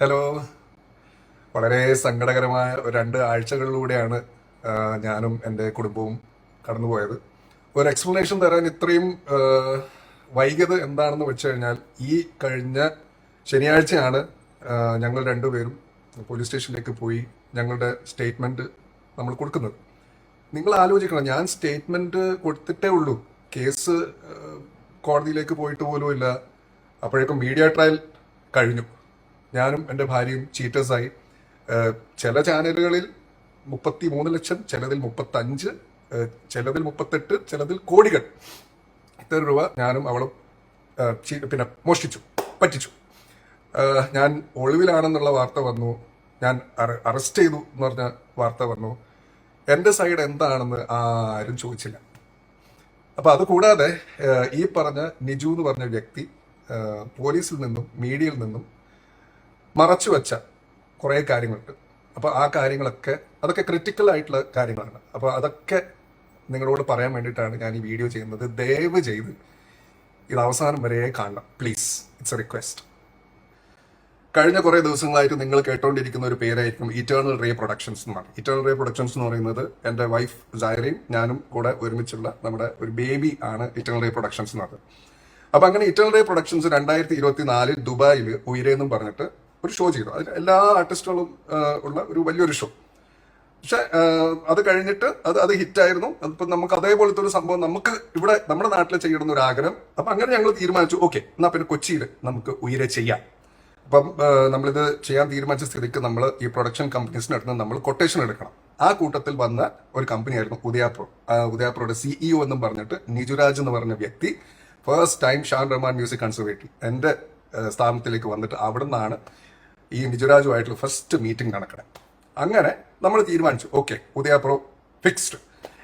Hello. വളരെ സങ്കടകരമായ രണ്ട് ആഴ്ചകളിലൂടെയാണ് ഞാനും എന്റെ കുടുംബവും കടന്നുപോയത്. ഒരു എക്സ്പ്ലനേഷൻ തരാൻ ഇത്രയും വൈകിയത് എന്താണെന്ന് വെച്ച് കഴിഞ്ഞാൽ ഈ കഴിഞ്ഞ ശനിയാഴ്ചയാണ് ഞങ്ങൾ രണ്ടുപേരും പോലീസ് സ്റ്റേഷനിലേക്ക് പോയി ഞങ്ങളുടെ സ്റ്റേറ്റ്മെന്റ് നമ്മൾ കൊടുക്കുന്നത്. നിങ്ങൾ ആലോചിക്കണം ഞാൻ സ്റ്റേറ്റ്മെന്റ് കൊടുത്തിട്ടേ ഉള്ളൂ. കേസ് കോടതിയിലേക്ക് പോയിട്ട് പോലും ഇല്ല അപ്പോഴേക്കും മീഡിയ ട്രയൽ കഴിഞ്ഞു. ഞാനും എന്റെ ഭാര്യയും ചീറ്റേഴ്സായി ചില ചാനലുകളിൽ മുപ്പത്തി മൂന്ന് ലക്ഷം ചിലതിൽ മുപ്പത്തഞ്ച് ചിലതിൽ മുപ്പത്തെട്ട് ചിലതിൽ കോടികൾ. ഇത്ര രൂപ ഞാനും അവളും പിന്നെ മോഷ്ടിച്ചു പറ്റിച്ചു. ഞാൻ ഒളിവിലാണെന്നുള്ള വാർത്ത വന്നു. ഞാൻ അറസ്റ്റ് ചെയ്തു എന്ന് പറഞ്ഞ വാർത്ത വന്നു. എന്റെ സൈഡ് എന്താണെന്ന് ആരും ചോദിച്ചില്ല. അപ്പോൾ അതുകൂടാതെ ഈ പറഞ്ഞ നിജു എന്ന് പറഞ്ഞ വ്യക്തി പോലീസിൽ നിന്നും മീഡിയയിൽ നിന്നും മറച്ചു വെച്ച കുറേ കാര്യങ്ങളുണ്ട്. അപ്പോൾ ആ കാര്യങ്ങളൊക്കെ അതൊക്കെ ക്രിട്ടിക്കൽ ആയിട്ടുള്ള കാര്യങ്ങളാണ്. അപ്പോൾ അതൊക്കെ നിങ്ങളോട് പറയാൻ വേണ്ടിയിട്ടാണ് ഞാൻ ഈ വീഡിയോ ചെയ്യുന്നത്. ദയവ് ചെയ്ത് ഇത് അവസാനം വരെ കാണണം. പ്ലീസ് ഇറ്റ്സ് എ റിക്വസ്റ്റ് കഴിഞ്ഞ കുറേ ദിവസങ്ങളായിട്ട് നിങ്ങൾ കേട്ടോണ്ടിരിക്കുന്ന ഒരു പേരായിരിക്കും ഇറ്റേണൽ റേ പ്രൊഡക്ഷൻസ് എന്ന് പറയും ഇറ്റേണൽ റേ പ്രൊഡക്ഷൻസ് എന്ന് പറയുന്നത് എന്റെ വൈഫ് ജായറയും ഞാനും കൂടെ ഒരുമിച്ചുള്ള നമ്മുടെ ഒരു ബേബി ആണ് ഇറ്റേണൽ റേ പ്രൊഡക്ഷൻസ് എന്ന് പറയുന്നത് അങ്ങനെ ഇറ്റേണൽ റേ പ്രൊഡക്ഷൻസ് രണ്ടായിരത്തി ഇരുപത്തി നാലിൽ ദുബായിൽ ഉയരെ എന്നും പറഞ്ഞിട്ട് ഒരു ഷോ ചെയ്തു. അതിൽ എല്ലാ ആർട്ടിസ്റ്റുകളും ഉള്ള ഒരു വലിയൊരു ഷോ പക്ഷെ അത് കഴിഞ്ഞിട്ട് അത് അത് ഹിറ്റായിരുന്നു അപ്പം നമുക്ക് അതേപോലത്തെ ഒരു സംഭവം നമുക്ക് ഇവിടെ നമ്മുടെ നാട്ടിൽ ചെയ്യണം ഒരു ആഗ്രഹം. അപ്പം അങ്ങനെ ഞങ്ങൾ തീരുമാനിച്ചു ഓക്കെ എന്നാൽ പിന്നെ കൊച്ചിയിൽ നമുക്ക് ഉയരെ ചെയ്യാം. അപ്പം നമ്മളിത് ചെയ്യാൻ തീരുമാനിച്ച സ്ഥിതിക്ക് നമ്മൾ ഈ പ്രൊഡക്ഷൻ കമ്പനീസിന് അടുത്ത് നമ്മൾ കൊട്ടേഷൻ എടുക്കണം. ആ കൂട്ടത്തിൽ വന്ന ഒരു കമ്പനിയായിരുന്നു ഉദയാപ്രോ. ഉദയാപ്രോയുടെ സിഇഒ എന്നും പറഞ്ഞിട്ട് നിജുരാജ് എന്ന് പറഞ്ഞ വ്യക്തി first time Shan Rahman music conservative എന്റെ സ്ഥാപനത്തിലേക്ക് വന്നിട്ട് അവിടെ നിന്നാണ് ഈ നിജുരാജുമായിട്ടുള്ള ഫസ്റ്റ് മീറ്റിംഗ് നടക്കണേ. അങ്ങനെ നമ്മൾ തീരുമാനിച്ചു. ഓക്കെ ഉദയാപ്രോ ഫിക്സ്ഡ്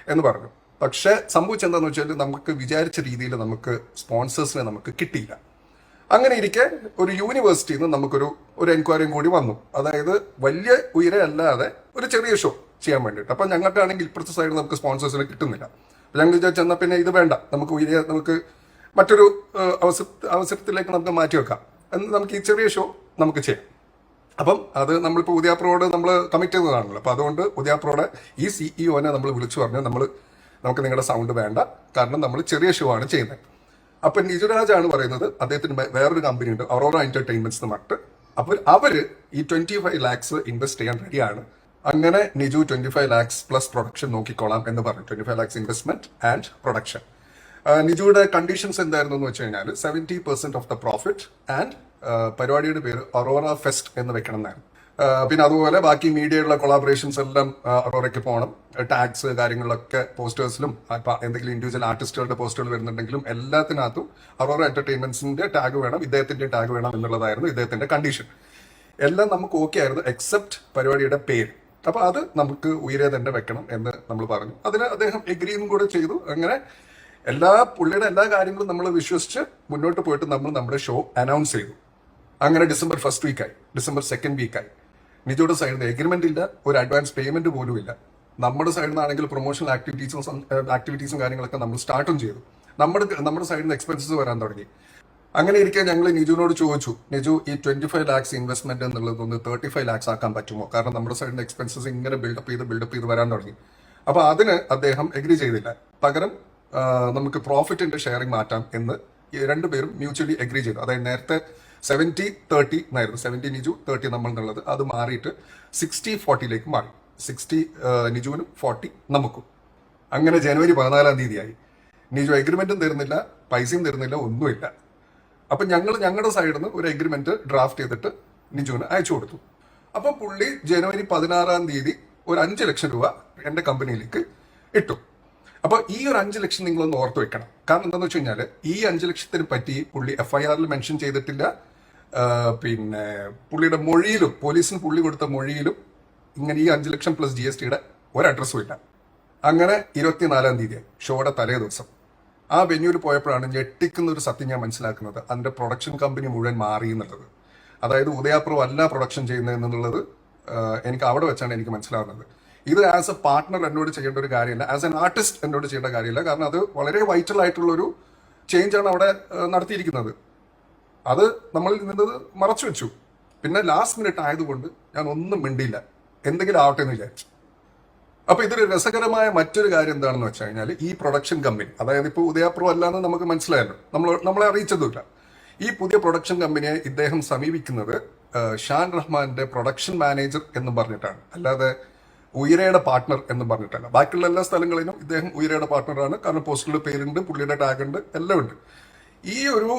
എന്ന് പറഞ്ഞു. പക്ഷെ സംഭവിച്ചെന്താന്ന് വെച്ചാൽ നമുക്ക് വിചാരിച്ച രീതിയിൽ നമുക്ക് സ്പോൺസേഴ്സിനെ നമുക്ക് കിട്ടിയില്ല. അങ്ങനെ ഇരിക്കെ ഒരു യൂണിവേഴ്സിറ്റിയിൽ നിന്ന് നമുക്കൊരു ഒരു എൻക്വയറിയും കൂടി വന്നു. അതായത് വലിയ ഉയരെ അല്ലാതെ ഒരു ചെറിയ ഷോ ചെയ്യാൻ വേണ്ടിയിട്ട്. അപ്പം ഞങ്ങൾക്കാണെങ്കിൽ ഇപ്പുറത്തെ സൈഡിൽ നമുക്ക് സ്പോൺസേഴ്സിനെ കിട്ടുന്നില്ല. അപ്പം ഞങ്ങൾ വിചാരിച്ചു എന്നാൽ പിന്നെ ഇത് വേണ്ട. നമുക്ക് ഉയരെ നമുക്ക് മറ്റൊരു അവസര അവസരത്തിലേക്ക് നമുക്ക് മാറ്റി വെക്കാം. എന്ന് നമുക്ക് ഈ ചെറിയ ഷോ നമുക്ക് ചെയ്യാം. അപ്പം അത് നമ്മളിപ്പോൾ ഉദയാപ്രോട് നമ്മൾ കമ്മിറ്റ് ചെയ്തതാണല്ലോ അപ്പം അതുകൊണ്ട് ഉദയാപ്രോടെ ഈ സിഇഒനെ നമ്മൾ വിളിച്ചു പറഞ്ഞു നമ്മൾ നമുക്ക് നിങ്ങളുടെ സൗണ്ട് വേണ്ട. കാരണം നമ്മൾ ചെറിയ ഷോ ആണ് ചെയ്യുന്നത്. അപ്പൊ നിജുരാജാണ് പറയുന്നത് അദ്ദേഹത്തിന് വേറൊരു കമ്പനി ഉണ്ട് അറോറ എന്റർടൈൻമെന്റ്സ് എന്ന് പറഞ്ഞിട്ട്. അപ്പോൾ അവർ ഈ ട്വന്റി ഫൈവ് ലാക്സ് ഇൻവെസ്റ്റ് ചെയ്യാൻ റെഡിയാണ് അങ്ങനെ Niju twenty five lakhs plus production നോക്കിക്കോളാം എന്ന് പറഞ്ഞു. Twenty five lakhs investment and production നിജുയുടെ conditions എന്തായിരുന്നു എന്ന് വെച്ച് കഴിഞ്ഞാൽ seventy percent of the profit and പരിപാടിയുടെ പേര് അറോറ ഫെസ്റ്റ് എന്ന് വെക്കണം പിന്നെ അതുപോലെ ബാക്കി മീഡിയയുള്ള കൊളാബറേഷൻസ് എല്ലാം അറോറയ്ക്ക് പോകണം. ടാക്സ് കാര്യങ്ങളിലൊക്കെ പോസ്റ്റേഴ്സിലും എന്തെങ്കിലും ഇൻഡിവിജ്വൽ ആർട്ടിസ്റ്റുകളുടെ പോസ്റ്ററുകൾ വരുന്നുണ്ടെങ്കിലും എല്ലാത്തിനകത്തും അറോറ എന്റർടൈൻമെന്റ്സിന്റെ ടാഗ് വേണം ഇദ്ദേഹത്തിന്റെ ടാഗ് വേണം എന്നുള്ളതായിരുന്നു ഇദ്ദേഹത്തിന്റെ കണ്ടീഷൻ എല്ലാം നമുക്ക് ഓക്കെ ആയിരുന്നു എക്സെപ്റ്റ് പരിപാടിയുടെ പേര്. അപ്പൊ അത് നമുക്ക് ഉയരെ തന്നെ വെക്കണം എന്ന് നമ്മൾ പറഞ്ഞു. അതിന് അദ്ദേഹം എഗ്രിയും കൂടെ ചെയ്തു. അങ്ങനെ എല്ലാ പുള്ളിയുടെ എല്ലാ കാര്യങ്ങളും നമ്മൾ വിശ്വസിച്ച് മുന്നോട്ട് പോയിട്ട് നമ്മൾ നമ്മുടെ ഷോ അനൗൺസ് ചെയ്തു. അങ്ങനെ ഡിസംബർ ഫസ്റ്റ് വീക്കായി ഡിസംബർ സെക്കൻഡ് വീക്കായി നിജോയുടെ സൈഡിൽ നിന്ന് എഗ്രിമെന്റ് ഇല്ല ഒരു അഡ്വാൻസ് പേയ്മെന്റ് പോലും ഇല്ല. നമ്മുടെ സൈഡിൽ നിന്നാണെങ്കിൽ പ്രൊമോഷണൽ ആക്ടിവിറ്റീസും ആക്ടിവിറ്റീസും കാര്യങ്ങളൊക്കെ നമ്മൾ സ്റ്റാർട്ടും ചെയ്തു. നമ്മുടെ നമ്മുടെ സൈഡിൽ നിന്ന് എക്സ്പെൻസസ് വരാൻ തുടങ്ങി. അങ്ങനെ ഇരിക്കെ ഞങ്ങൾ നിജുവിനോട് ചോദിച്ചു നിജു ഈ ട്വന്റി ഫൈവ് ലാക്സ് ഇൻവെസ്റ്റ്മെന്റ് എന്നുള്ളത് ഒന്ന് തേർട്ടി ഫൈവ് ലാക്സ് ആക്കാൻ പറ്റുമോ? കാരണം നമ്മുടെ സൈഡിൽ നിന്ന് എക്സ്പെൻസസ് ഇങ്ങനെ ബിൽഡപ്പ് ചെയ്ത് ബിൽഡപ്പ് ചെയ്ത് വരാൻ തുടങ്ങി. അപ്പൊ അതിന് അദ്ദേഹം എഗ്രി ചെയ്തില്ല. പകരം നമുക്ക് പ്രോഫിറ്റിന്റെ ഷെയറിംഗ് മാറ്റാം എന്ന് രണ്ടുപേരും മ്യൂച്വലി എഗ്രി ചെയ്തു. അതായത് നേരത്തെ സെവന്റി തേർട്ടി എന്നായിരുന്നു. സെവന്റി നിജു തേർട്ടി നമ്മൾ എന്നുള്ളത് അത് മാറിയിട്ട് സിക്സ്റ്റി ഫോർട്ടിയിലേക്ക് മാറി. സിക്സ്റ്റി നിജുവിനും ഫോർട്ടി നമുക്കും. അങ്ങനെ ജനുവരി പതിനാലാം തീയതിയായി. നിജു എഗ്രിമെന്റും തരുന്നില്ല പൈസയും തരുന്നില്ല ഒന്നുമില്ല. അപ്പം ഞങ്ങൾ ഞങ്ങളുടെ സൈഡിൽ നിന്ന് ഒരു എഗ്രിമെന്റ് ഡ്രാഫ്റ്റ് ചെയ്തിട്ട് നിജുവിന് അയച്ചു കൊടുത്തു. അപ്പം പുള്ളി ജനുവരി പതിനാറാം തീയതി ഒരു അഞ്ച് ലക്ഷം രൂപ എന്റെ കമ്പനിയിലേക്ക് ഇട്ടു. അപ്പോൾ ഈ ഒരു അഞ്ച് ലക്ഷം നിങ്ങളൊന്ന് ഓർത്ത് വെക്കണം. കാരണം എന്താണെന്ന് വെച്ച് കഴിഞ്ഞാൽ ഈ അഞ്ച് ലക്ഷത്തിന് പറ്റി പുള്ളി എഫ് ഐ ആറിൽ മെൻഷൻ ചെയ്തിട്ടില്ല. പിന്നെ പുള്ളിയുടെ മൊഴിയിലും പോലീസിന് പുള്ളി കൊടുത്ത മൊഴിയിലും ഇങ്ങനെ ഈ അഞ്ച് ലക്ഷം പ്ലസ് ജി എസ് ടിയുടെ ഒരു അഡ്രസ്സും ഇല്ല. അങ്ങനെ ഇരുപത്തിനാലാം തീയതി ഷോയുടെ തലേ ദിവസം ആ വെന്യൂവിൽ പോയപ്പോഴാണ് ഞെട്ടിക്കുന്ന ഒരു സത്യം ഞാൻ മനസ്സിലാക്കുന്നത്. അതിന്റെ പ്രൊഡക്ഷൻ കമ്പനി മുഴുവൻ മാറി എന്നുള്ളത്. അതായത് ഉദയാപ്രോ അല്ല പ്രൊഡക്ഷൻ ചെയ്യുന്നത് എന്നുള്ളത് എനിക്ക് അവിടെ വെച്ചാണ് എനിക്ക് മനസ്സിലാവുന്നത്. ഇത് ആസ് എ പാർട്ട്ണർ എന്നോട് ചെയ്യേണ്ട ഒരു കാര്യമില്ല ആസ് എൻ ആർട്ടിസ്റ്റ് എന്നോട് ചെയ്യേണ്ട കാര്യമില്ല. കാരണം അത് വളരെ വൈറ്റൽ ആയിട്ടുള്ള ഒരു ചേഞ്ചാണ് അവിടെ നടത്തിയിരിക്കുന്നത്. അത് നമ്മൾ നിന്നത് മറച്ചു വെച്ചു. പിന്നെ ലാസ്റ്റ് മിനിറ്റ് ആയതുകൊണ്ട് ഞാൻ ഒന്നും മിണ്ടിയില്ല. എന്തെങ്കിലും ആവട്ടെ എന്ന് വിചാരിച്ചു. അപ്പൊ ഇതൊരു രസകരമായ മറ്റൊരു കാര്യം എന്താണെന്ന് വെച്ച് കഴിഞ്ഞാൽ ഈ പ്രൊഡക്ഷൻ കമ്പനി അതായത് ഇപ്പോൾ ഉദയപ്രോ അല്ലാന്ന് നമുക്ക് മനസ്സിലായല്ലോ. നമ്മൾ നമ്മളെ അറിയിച്ചതുമില്ല. ഈ പുതിയ പ്രൊഡക്ഷൻ കമ്പനിയെ ഇദ്ദേഹം സമീപിക്കുന്നത് ഷാൻ റഹ്മാന്റെ പ്രൊഡക്ഷൻ മാനേജർ എന്ന് പറഞ്ഞിട്ടാണ്. അല്ലാതെ ഉയരയുടെ പാർട്ട്ണർ എന്ന് പറഞ്ഞിട്ടല്ല. ബാക്കിയുള്ള എല്ലാ സ്ഥലങ്ങളിലും ഇദ്ദേഹം ഉയരയുടെ പാർട്ട്ണറാണ് കാരണം പോസ്റ്ററിൽ പേരുണ്ട് പുള്ളിയുടെ ടാഗ് ഉണ്ട് എല്ലാം ഉണ്ട്. ഈ ഒരു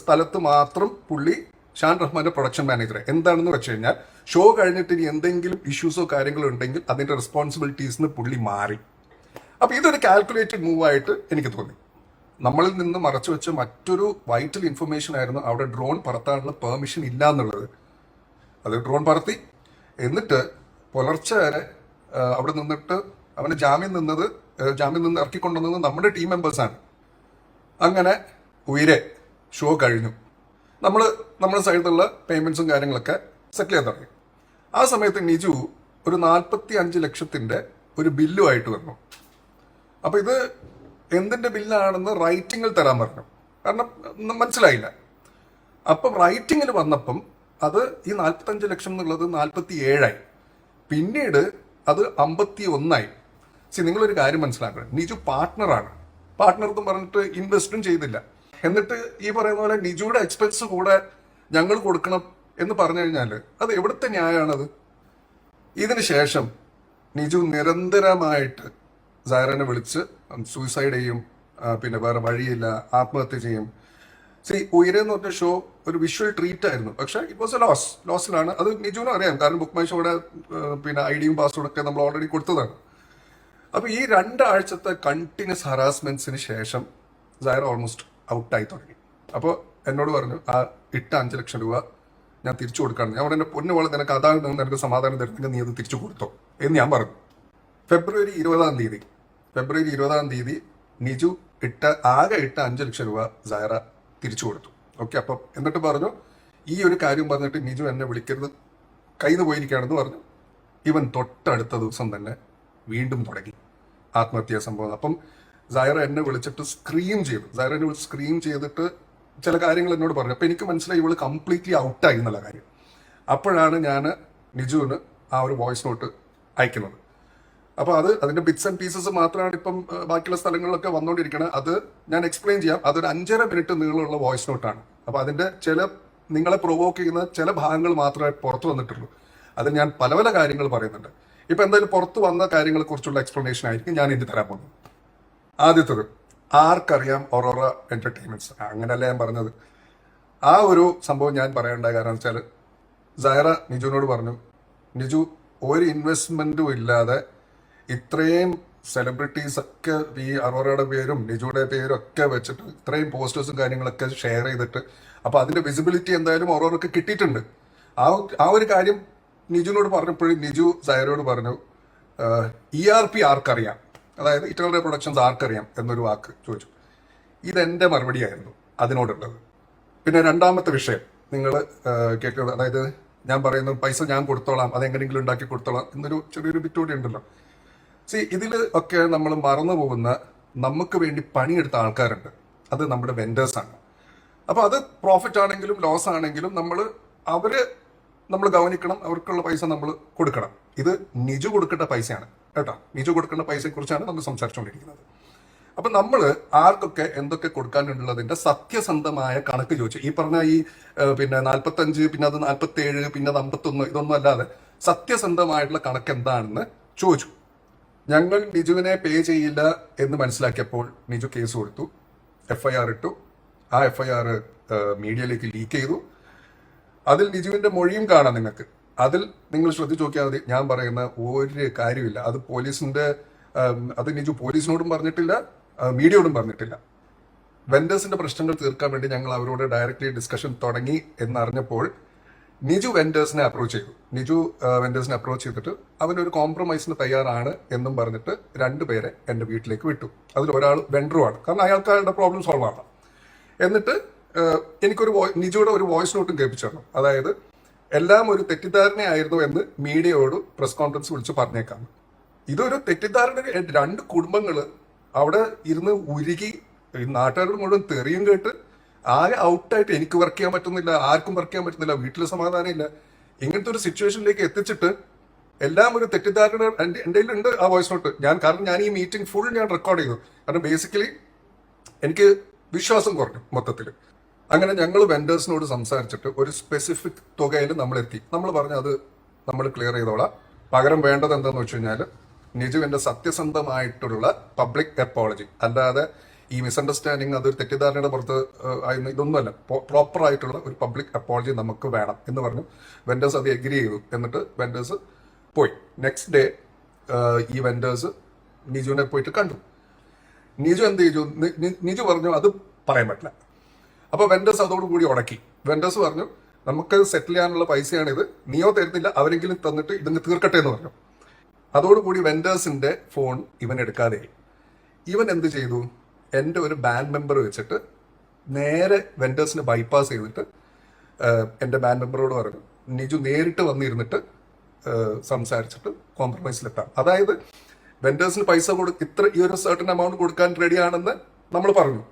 സ്ഥലത്ത് മാത്രം പുള്ളി ഷാൻ റഹ്മാന്റെ പ്രൊഡക്ഷൻ മാനേജർ എന്താണെന്ന് വെച്ച് കഴിഞ്ഞാൽ ഷോ കഴിഞ്ഞിട്ട് ഇനി എന്തെങ്കിലും ഇഷ്യൂസോ കാര്യങ്ങളോ ഉണ്ടെങ്കിൽ അതിന്റെ റെസ്പോൺസിബിലിറ്റീസിന് പുള്ളി മാറി. അപ്പൊ ഇതൊരു കാൽക്കുലേറ്റഡ് മൂവ് ആയിട്ട് എനിക്ക് തോന്നി. നമ്മളിൽ നിന്ന് മറച്ചു വെച്ച മറ്റൊരു വൈറ്റൽ ഇൻഫർമേഷൻ ആയിരുന്നു അവിടെ ഡ്രോൺ പറത്താനുള്ള പെർമിഷൻ ഇല്ല എന്നുള്ളത് അത് ഡ്രോൺ പറത്തി. എന്നിട്ട് പുലർച്ചെ വരെ അവിടെ നിന്നിട്ട് അവന് ജാമ്യം നിന്നത് ജാമ്യം നിന്ന് ഇറക്കിക്കൊണ്ടുവന്നത് നമ്മുടെ ടീം മെമ്പേഴ്സാണ് അങ്ങനെ ഉയരെ ഷോ കഴിഞ്ഞു. നമ്മൾ നമ്മുടെ സൈഡിലുള്ള പേയ്മെന്റ്സും കാര്യങ്ങളൊക്കെ സെറ്റിൽ ചെയ്യാൻ തുടങ്ങി. ആ സമയത്ത് നിജു ഒരു നാൽപ്പത്തി അഞ്ച് ലക്ഷത്തിന്റെ ഒരു ബില്ലുമായിട്ട് വന്നു. അപ്പൊ ഇത് എന്തിന്റെ ബില്ലാണെന്ന് റൈറ്റിംഗിൽ തരാൻ പറഞ്ഞു. കാരണം മനസ്സിലായില്ല. അപ്പം റൈറ്റിംഗിൽ വന്നപ്പം അത് ഈ നാൽപ്പത്തഞ്ച് ലക്ഷം എന്നുള്ളത് നാൽപ്പത്തി ഏഴായി പിന്നീട് അത് അമ്പത്തി ഒന്നായി സി നിങ്ങളൊരു കാര്യം മനസ്സിലാക്കണം. നിജു പാർട്ട്ണറാണ് പാർട്ട്ണർ എന്ന് പറഞ്ഞിട്ട് ഇൻവെസ്റ്റും ചെയ്തില്ല. എന്നിട്ട് ഈ പറയുന്ന പോലെ നിജുയുടെ എക്സ്പെൻസ് കൂടെ ഞങ്ങൾ കൊടുക്കണം എന്ന് പറഞ്ഞു കഴിഞ്ഞാൽ അത് എവിടുത്തെ ന്യായമാണത്? ഇതിന് ശേഷം നിജു നിരന്തരമായിട്ട് സൈറനെ വിളിച്ച് സൂയിസൈഡ് ചെയ്യും പിന്നെ വേറെ വഴിയില്ല ആത്മഹത്യ ചെയ്യും. സി ഉയരെന്ന് പറഞ്ഞ ഷോ ഒരു വിഷ്വൽ ട്രീറ്റ് ആയിരുന്നു. പക്ഷെ ഇറ്റ് വാസ് എ ലോസ് ലോസിലാണ് അത് നിജുവിനും അറിയാം. കാരണം ബുക്ക് മൈ ഷോയുടെ പിന്നെ ഐഡിയും ഒക്കെ നമ്മൾ ഓൾറെഡി കൊടുത്തതാണ്. അപ്പൊ ഈ രണ്ടാഴ്ചത്തെ കണ്ടിന്യൂസ് ഹറാസ്മെന്റ്സിന് ശേഷം സൈറ ഓൾമോസ്റ്റ് ഔട്ടായി തുടങ്ങി. അപ്പോൾ എന്നോട് പറഞ്ഞു ആ ഇട്ട അഞ്ച് ലക്ഷം രൂപ ഞാൻ തിരിച്ചു കൊടുക്കാണ് ഞാൻ എന്റെ പൊന്നു പോലെ നിനക്ക് അതാണ് നിനക്ക് സമാധാനം തരുന്നെങ്കിൽ നീ അത് തിരിച്ചു കൊടുത്തോ എന്ന് ഞാൻ പറഞ്ഞു. ഫെബ്രുവരി ഇരുപതാം തീയതി ഫെബ്രുവരി ഇരുപതാം തീയതി നിജു ഇട്ട ആകെ ഇട്ട അഞ്ച് ലക്ഷം രൂപ സൈറ തിരിച്ചു കൊടുത്തു. ഓക്കെ അപ്പം എന്നിട്ട് പറഞ്ഞു ഈ ഒരു കാര്യം പറഞ്ഞിട്ട് നിജു എന്നെ വിളിക്കരുത്. കയ്യിൽ നിന്ന് പോയിരിക്കുകയാണെന്ന് പറഞ്ഞു. ഇവൻ തൊട്ടടുത്ത ദിവസം തന്നെ വീണ്ടും തുടങ്ങി ആത്മഹത്യാ സംഭവം. അപ്പം സൈറ എന്നെ വിളിച്ചിട്ട് സ്ക്രീം ചെയ്തു. സൈറ എന്നെ വിളിച്ച് സ്ക്രീം ചെയ്തിട്ട് ചില കാര്യങ്ങൾ എന്നോട് പറഞ്ഞു. അപ്പൊ എനിക്ക് മനസ്സിലായി ഇവൾ കംപ്ലീറ്റ്ലി ഔട്ടായി എന്നുള്ള കാര്യം. അപ്പോഴാണ് ഞാൻ നിജുവിന് ആ ഒരു വോയിസ് നോട്ട് അയക്കുന്നത്. അപ്പോൾ അത് അതിന്റെ ബിറ്റ്സ് ആൻഡ് പീസസ് മാത്രമാണ് ഇപ്പം ബാക്കിയുള്ള സ്ഥലങ്ങളിലൊക്കെ വന്നുകൊണ്ടിരിക്കുന്നത് അത് ഞാൻ എക്സ്പ്ലെയിൻ ചെയ്യാം. അതൊരു അഞ്ചര മിനിറ്റ് നീളമുള്ള വോയിസ് നോട്ടാണ് അപ്പോൾ അതിന്റെ ചില നിങ്ങളെ പ്രൊവോക്ക് ചെയ്യുന്ന ചില ഭാഗങ്ങൾ മാത്രമേ പുറത്തു വന്നിട്ടുള്ളൂ. അതിൽ ഞാൻ പല പല കാര്യങ്ങൾ പറയുന്നുണ്ട്. ഇപ്പൊ എന്തായാലും പുറത്തു വന്ന കാര്യങ്ങളെക്കുറിച്ചുള്ള എക്സ്പ്ലനേഷൻ ആയിരിക്കും ഞാൻ ഇനി തരാൻ പോകുന്നത്. ആദ്യത്തത് ആർക്കറിയാം ഒറോറ എന്റർടൈൻമെന്റ്സ് അങ്ങനെയല്ല ഞാൻ പറഞ്ഞത്. ആ ഒരു സംഭവം ഞാൻ പറയേണ്ട കാരണം വെച്ചാൽ സൈറ നിജുവിനോട് പറഞ്ഞു നിജു ഒരു ഇൻവെസ്റ്റ്മെന്റും ഇല്ലാതെ ഇത്രയും സെലിബ്രിറ്റീസ് ഒക്കെ ഈ അറോറയുടെ പേരും നിജുടെ പേരും ഒക്കെ വെച്ചിട്ട് ഇത്രയും പോസ്റ്റേഴ്സും കാര്യങ്ങളൊക്കെ ഷെയർ ചെയ്തിട്ട് അപ്പൊ അതിന്റെ വിസിബിലിറ്റി എന്തായാലും ഓരോരൊക്കെ കിട്ടിയിട്ടുണ്ട്. ആ ആ ഒരു കാര്യം നിജുവിനോട് പറഞ്ഞപ്പോഴും നിജു സൈറയോട് പറഞ്ഞു ഇ ആർ പി ആർക്കറിയാം? അതായത് ഇറ്ററൽ പ്രൊഡക്ഷൻസ് ആർക്കറിയാം എന്നൊരു വാക്ക് ചോദിച്ചു. ഇതെന്റെ മറുപടിയായിരുന്നു അതിനോടുള്ളത്. പിന്നെ രണ്ടാമത്തെ വിഷയം നിങ്ങൾ കേൾക്കുന്നത് അതായത് ഞാൻ പറയുന്നു പൈസ ഞാൻ കൊടുത്തോളാം അതെങ്ങനെയെങ്കിലും ഉണ്ടാക്കി കൊടുത്തോളാം എന്നൊരു ചെറിയൊരു ബിറ്റ് കൂടി ഉണ്ടല്ലോ. സി ഇതിൽ ഒക്കെ നമ്മൾ മറന്നു പോകുന്ന നമുക്ക് വേണ്ടി പണിയെടുത്ത ആൾക്കാരുണ്ട്. അത് നമ്മുടെ വെൻഡേഴ്സാണ് അപ്പോൾ അത് പ്രോഫിറ്റ് ആണെങ്കിലും ലോസ് ആണെങ്കിലും നമ്മൾ അവർ നമ്മൾ ഗവനിക്കണം അവർക്കുള്ള പൈസ നമ്മൾ കൊടുക്കണം. ഇത് നിജു കൊടുക്കേണ്ട പൈസയാണ്. കേട്ടോ? നിജു കൊടുക്കേണ്ട പൈസയെ കുറിച്ചാണ് നമ്മൾ സംസാരിച്ചുകൊണ്ടിരിക്കുന്നത് അപ്പൊ നമ്മൾ ആർക്കൊക്കെ എന്തൊക്കെ കൊടുക്കാനുള്ളതിന്റെ സത്യസന്ധമായ കണക്ക് ചോദിച്ചു. ഈ പറഞ്ഞ ഈ പിന്നെ നാൽപ്പത്തഞ്ച് പിന്നെ അത് നാൽപ്പത്തി ഏഴ് പിന്നെ അത് അമ്പത്തൊന്ന് ഇതൊന്നും അല്ലാതെ സത്യസന്ധമായിട്ടുള്ള കണക്ക് എന്താണെന്ന് ചോദിച്ചു. ഞങ്ങൾ നിജുവിനെ പേ ചെയ്യില്ല എന്ന് മനസ്സിലാക്കിയപ്പോൾ നിജു കേസ് കൊടുത്തു. എഫ്ഐആർ ഇട്ടു. ആ എഫ്ഐആർ മീഡിയയിലേക്ക് ലീക്ക് ചെയ്തു. അതിൽ നിജുവിന്റെ മൊഴിയും കാണാം നിങ്ങൾക്ക്. അതിൽ നിങ്ങൾ ശ്രദ്ധിച്ചു നോക്കിയാൽ മതി. ഞാൻ പറയുന്ന ഒരു കാര്യമില്ല. അത് പോലീസിന്റെ അത് നിജു പോലീസിനോടും പറഞ്ഞിട്ടില്ല മീഡിയയോടും പറഞ്ഞിട്ടില്ല. വെൻഡേഴ്സിന്റെ പ്രശ്നങ്ങൾ തീർക്കാൻ വേണ്ടി ഞങ്ങൾ അവരോട് ഡയറക്റ്റ്ലി ഡിസ്കഷൻ തുടങ്ങി എന്നറിഞ്ഞപ്പോൾ നിജു വെൻഡേഴ്സിനെ അപ്രോച്ച് ചെയ്തു. നിജു വെൻഡേഴ്സിനെ അപ്രോച്ച് ചെയ്തിട്ട് അവനൊരു കോംപ്രമൈസിന് തയ്യാറാണ് എന്നും പറഞ്ഞിട്ട് രണ്ടുപേരെ എന്റെ വീട്ടിലേക്ക് വിട്ടു. അതിൽ ഒരാൾ വെൻഡറുമാണ് കാരണം അയാൾക്ക് അയാളുടെ പ്രോബ്ലം സോൾവ് ആണ് എന്നിട്ട് എനിക്കൊരു നിജുയുടെ ഒരു വോയിസ് നോട്ടും കേൾപ്പിച്ചു അതായത് എല്ലാം ഒരു തെറ്റിദ്ധാരണയായിരുന്നു എന്ന് മീഡിയയോട് പ്രസ് കോൺഫറൻസ് വിളിച്ച് പറഞ്ഞേക്കാം. ഇതൊരു തെറ്റിദ്ധാരണ രണ്ട് കുടുംബങ്ങൾ അവിടെ ഇരുന്ന് ഉരുകി നാട്ടുകാരോട് മുഴുവൻ തെറിയും കേട്ട് ആകെ ഔട്ടായിട്ട് എനിക്ക് വർക്ക് ചെയ്യാൻ പറ്റുന്നില്ല ആർക്കും വർക്ക് ചെയ്യാൻ പറ്റുന്നില്ല വീട്ടിൽ സമാധാനമില്ല. ഇങ്ങനത്തെ ഒരു സിറ്റുവേഷനിലേക്ക് എത്തിച്ചിട്ട് എല്ലാം ഒരു തെറ്റിദ്ധാരണ എന്റെ ഉണ്ട് ആ വോയിസ് നോട്ട് ഞാൻ കാരണം ഞാൻ ഈ മീറ്റിംഗ് ഫുൾ ഞാൻ റെക്കോർഡ് ചെയ്തു. കാരണം ബേസിക്കലി എനിക്ക് വിശ്വാസം കുറഞ്ഞു മൊത്തത്തിൽ അങ്ങനെ ഞങ്ങൾ വെൻഡേഴ്സിനോട് സംസാരിച്ചിട്ട് ഒരു സ്പെസിഫിക് തുകയിൽ നമ്മൾ എത്തി നമ്മൾ പറഞ്ഞു അത് നമ്മൾ ക്ലിയർ ചെയ്തോളാം. പകരം വേണ്ടത് എന്താണെന്ന് വെച്ച് കഴിഞ്ഞാൽ നിജുവിന്റെ സത്യസന്ധമായിട്ടുള്ള പബ്ലിക് അപ്പോളജി അല്ലാതെ ഈ മിസ്അണ്ടർസ്റ്റാൻഡിങ് അതൊരു തെറ്റിദ്ധാരണയുടെ പുറത്ത് ആയിരുന്നു. ഇതൊന്നുമല്ല. പ്രോപ്പർ ആയിട്ടുള്ള ഒരു പബ്ലിക് അപ്പോളജി നമുക്ക് വേണം എന്ന് പറഞ്ഞു വെൻഡേഴ്സ് അത് എഗ്രി ചെയ്തു. എന്നിട്ട് വെൻഡേഴ്സ് പോയി. നെക്സ്റ്റ് ഡേ ഈ വെൻഡേഴ്സ് നിജുവിനെ പോയിട്ട് കണ്ടു. നിജു എന്ത് ചെയ്തു? നിജു പറഞ്ഞു അത് പറയാൻ പറ്റില്ല. അപ്പൊ വെൻഡേഴ്സ് അതോടുകൂടി ഉടക്കി. വെൻഡേഴ്സ് പറഞ്ഞു നമുക്ക് സെറ്റിൽ ചെയ്യാനുള്ള പൈസയാണിത്. നീയോ തരുന്നില്ല അവരെങ്കിലും തന്നിട്ട് ഇതിന് തീർക്കട്ടെ എന്ന് പറഞ്ഞു. അതോടുകൂടി വെൻഡേഴ്സിന്റെ ഫോൺ ഇവൻ എടുക്കാതെയായി ഇവൻ എന്ത് ചെയ്തു? എന്റെ ഒരു ബാൻഡ് മെമ്പർ വെച്ചിട്ട് നേരെ വെൻഡേഴ്സിനെ ബൈപ്പാസ് ചെയ്തിട്ട് എന്റെ ബാൻഡ് മെമ്പറോട് പറഞ്ഞു നിജു നേരിട്ട് വന്നിരുന്നിട്ട് സംസാരിച്ചിട്ട് കോംപ്രമൈസിലെത്താം അതായത് വെൻഡേഴ്സിന് പൈസ കൊടു ഇത്ര ഈ ഒരു സർട്ടൻ എമൗണ്ട് കൊടുക്കാൻ റെഡിയാണെന്ന് നമ്മൾ പറഞ്ഞു.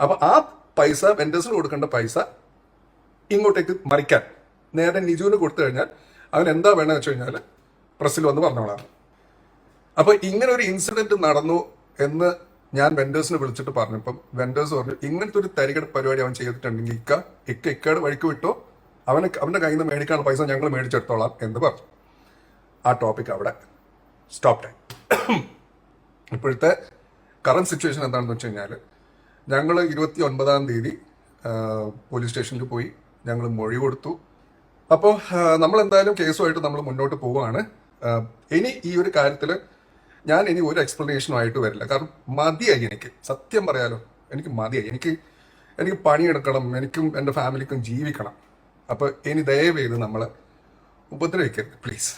അപ്പോൾ ആ പൈസ വെൻഡേഴ്സിന് കൊടുക്കേണ്ട പൈസ ഇങ്ങോട്ടേക്ക് മറിക്കാൻ. നേരെ നിജുവിന് കൊടുത്തു കഴിഞ്ഞാൽ അവൻ എന്താ വേണമെന്ന് വെച്ച് കഴിഞ്ഞാൽ പ്രസ്സിൽ വന്ന് പറഞ്ഞോളാം. അപ്പോൾ ഇങ്ങനെ ഒരു ഇൻസിഡന്റ് നടന്നു എന്ന് ഞാൻ വെൻഡേഴ്സിനെ വിളിച്ചിട്ട് പറഞ്ഞപ്പം വെൻഡേഴ്സ് പറഞ്ഞു ഇങ്ങനത്തെ ഒരു തരികട പരിപാടി അവൻ ചെയ്തിട്ടുണ്ടെങ്കിൽ ഇക്ക ഇക്ക ഇക്കയുടെ വഴിക്ക് വിട്ടോ. അവന് അവന്റെ കയ്യിൽ നിന്ന് മേടിക്കാനുള്ള പൈസ ഞങ്ങൾ മേടിച്ചെടുത്തോളാം എന്ന് പറഞ്ഞു. ആ ടോപ്പിക് അവിടെ സ്റ്റോപ്പ് ടൈം ഇപ്പോഴത്തെ കറണ്ട് സിറ്റുവേഷൻ എന്താണെന്ന് വെച്ച് കഴിഞ്ഞാൽ ഞങ്ങൾ ഇരുപത്തി ഒൻപതാം തീയതി പോലീസ് സ്റ്റേഷനിൽ പോയി ഞങ്ങൾ മൊഴി കൊടുത്തു. അപ്പോൾ നമ്മൾ എന്തായാലും കേസുമായിട്ട് നമ്മൾ മുന്നോട്ട് പോവുകയാണ് ഇനി ഈ ഒരു കാര്യത്തിൽ ഞാൻ ഇനി ഒരു എക്സ്പ്ലനേഷനും ആയിട്ട് വരില്ല. കാരണം മതിയായി എനിക്ക്. സത്യം പറയാലോ എനിക്ക് മതിയായി. എനിക്ക് എനിക്ക് പണിയെടുക്കണം എനിക്കും എന്റെ ഫാമിലിക്കും ജീവിക്കണം. അപ്പോൾ ഇനി ദയവ് ചെയ്ത് നമ്മൾ ഉപദ്രവിക്കരുത് പ്ലീസ്